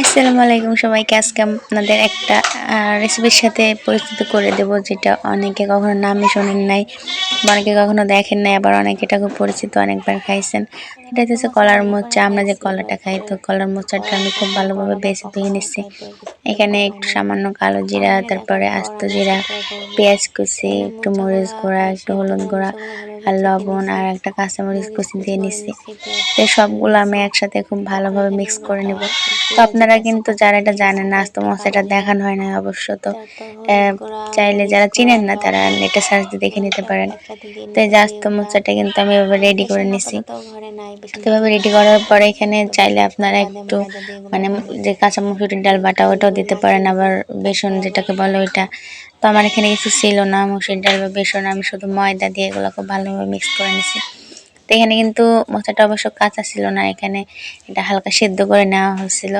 আসসালামু আলাইকুম সবাইকে। আজকে আপনাদের একটা রেসিপির সাথে পরিচিত করে দেব, যেটা অনেকে কখনো নামে শোনেন নাই। অনেকে কখনো দেখেন নাই, আবার অনেকে এটা খুব পরিচিত, অনেকবার খাইছেন। এটা হচ্ছে কলার মোচা, আমরা যে কলাটা খাই, তো কলার মোচাটা আমি খুব ভালোভাবে বেছে ধুয়ে নিচ্ছি এখানে একটু সামান্য কালো জিরা, তারপরে আস্ত জিরা, পেঁয়াজ কুচি, একটু মরিচ গুঁড়া, একটু হলুদ গুঁড়া, আর লবণ, আর একটা কাঁচামরিচ কুচি দিয়ে নিচ্ছি তো সবগুলো আমি একসাথে খুব ভালোভাবে মিক্স করে নেব। তো আপনারা কিন্তু যারা এটা জানেন না, আস্ত মশলাটা দেখানো হয় না অবশ্য, তো চাইলে যারা চিনেন না, তারা নেটে সার্চ দিয়ে দেখে নিতে পারেন। তো এই মোচাটা আস্ত মশলাটা কিন্তু আমি এভাবে রেডি করে নিছি। এভাবে রেডি করার পরে এখানে চাইলে আপনারা একটু মানে যে কাঁচা মুসুরির ডাল বাটা ওটাও দিতে পারেন, আবার বেসন যেটাকে বলে ওইটা। তো আমার এখানে কিছু ছিল না, মুসুরির ডাল বা বেসন, আমি শুধু ময়দা দিয়ে এগুলোকে ভালোভাবে মিক্স করে নিছি। তো এখানে কিন্তু মশলাটা অবশ্য কাঁচা ছিল না, এখানে এটা হালকা সেদ্ধ করে নেওয়া হয়েছিল।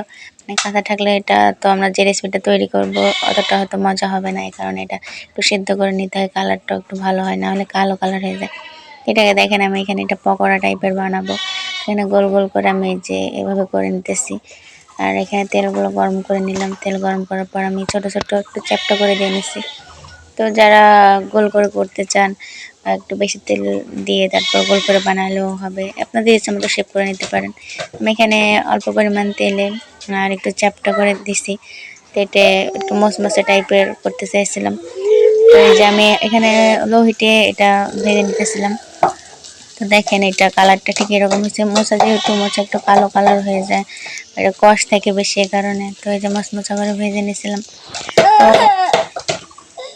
মানে কাঁচা থাকলে এটা তো আমরা যে রেসিপিটা তৈরি করব, অতটা হয়তো মজা হবে না, এই কারণে এটা একটু সেদ্ধ করে নিতে হয় কালারটাও একটু ভালো হয়, না হলে কালো কালার হয়ে যায়। এটাকে দেখেন আমি এখানে এটা পকোড়া টাইপের বানাবো। এখানে গোল গোল করে আমি যে এভাবে করে নিতেছি। আর এখানে তেলগুলো গরম করে নিলাম। তেল গরম করার পর আমি ছোট ছোট একটু চ্যাপটা করে দিয়ে নিছি। তো যারা গোল করে করতে চান বা একটু বেশি তেল দিয়ে তারপর গোল করে বানালেও হবে। আপনাদের ইচ্ছা মতো শেপ করে নিতে পারেন। আমি এখানে অল্প পরিমাণ তেলে, আর একটু চ্যাপটা করে দিছি। তো এটা একটু মশমশে টাইপের করতে চাইছিলাম। তো এই যে আমি এখানে লো হিটে এটা ভেজে নিতেছিলাম। তো দেখেন এটা কালারটা ঠিক এরকম হচ্ছে মোচা যেহেতু মোচা একটু কালো কালার হয়ে যায়। এটা কষ থাকে বেশি এ কারণে। তো এই যে মাছ মোচা করে ভেজে নিয়েছিলাম তো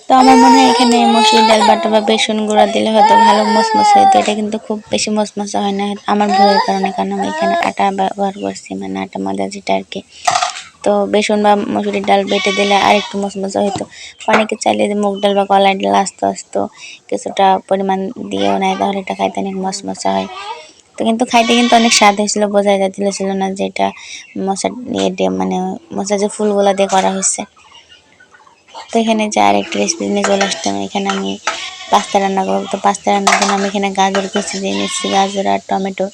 তো আমার মনে হয় এখানে মসুর ডাল, বাটা বা বেসন গুঁড়া দিলে হয়তো ভালো মচমচ হতো এটা কিন্তু খুব বেশি মচমচা হয় না। আমার ভুলের কারণে, কারণ আমি এখানে আটা ব্যবহার করছি মানে আটা ময়দা যেটা আর কি। তো বেসন বা মসুরির ডাল বেটে দিলে আর একটু মচমচা হতো অনেকে চাইলে মুগ ডাল বা কলাই ডাল, আস্তে আস্তে কিছুটা পরিমাণ দিয়েও নেয়, তাহলে এটা খাইতে অনেক মচমচা হয়। তো কিন্তু খাইতে কিন্তু অনেক স্বাদ হয়েছিল বোঝা যাচ্ছিল ছিল না যে এটা মশা ইয়ে দিয়ে মানে মশা যে ফুলগুলো দিয়ে করা হয়েছে। তো এখানে যে আরেকটা রেসিপি নিয়ে চলে আসতাম, এখানে আমি পাস্তা রান্না করব। তো পাস্তা রান্নার জন্য আমি এখানে গাজর কুচি দিয়ে নিচ্ছি, গাজর আর টমেটো।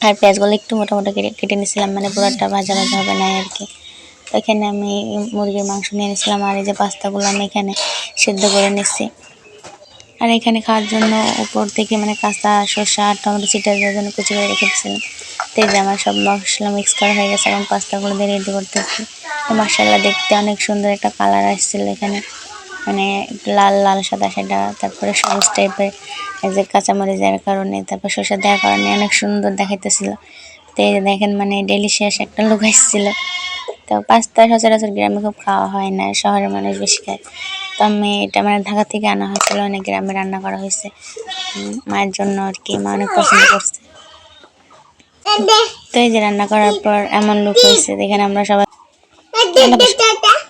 আর পেঁয়াজগুলো একটু মোটামুটি কেটে কেটে নিয়েছিলাম মানে পুরোটা ভাজা ভাজা হবে না আর কি। এখানে আমি মুরগির মাংস নিয়ে নিয়েছিলাম, আর এই যে পাস্তাগুলো আমি এখানে সিদ্ধ করে নিচ্ছি। আর এখানে খাওয়ার জন্য উপর থেকে মানে কাঁচা শসা আর টমেটো ছিটা দেওয়ার জন্য কুচি করে রেখে দিয়েছিলাম। তো এই যে আমার সব মশলা মিক্স করা হয়ে গেছে এবং পাস্তাগুলো দিয়ে রেডি করতেছি। মশলা দেখতে অনেক সুন্দর একটা কালার আসছিল এখানে। মানে লাল লাল, সাদা সাদা, তারপরে সবুজ টাইপের এই যে কাঁচামরিচ দেওয়ার কারণে, তারপর শসা দেওয়ার কারণে অনেক সুন্দর দেখাইতেছিল। তো এই যে দেখেন মানে ডেলিশিয়াস একটা লোক আসছিল। তো পাস্তা সচরাচর গ্রামে খুব খাওয়া হয় না, শহরের মানুষ বেশি খায়। তো আমি এটা মানে ঢাকা থেকে আনা হয়েছিল, অনেক গ্রামে রান্না করা হয়েছে। মায়ের জন্য আর কি, মা অনেক পছন্দ করছে। তো এই যে রান্না করার পর এমন লোক হয়েছে দেখেন আমরা সবাই Dada.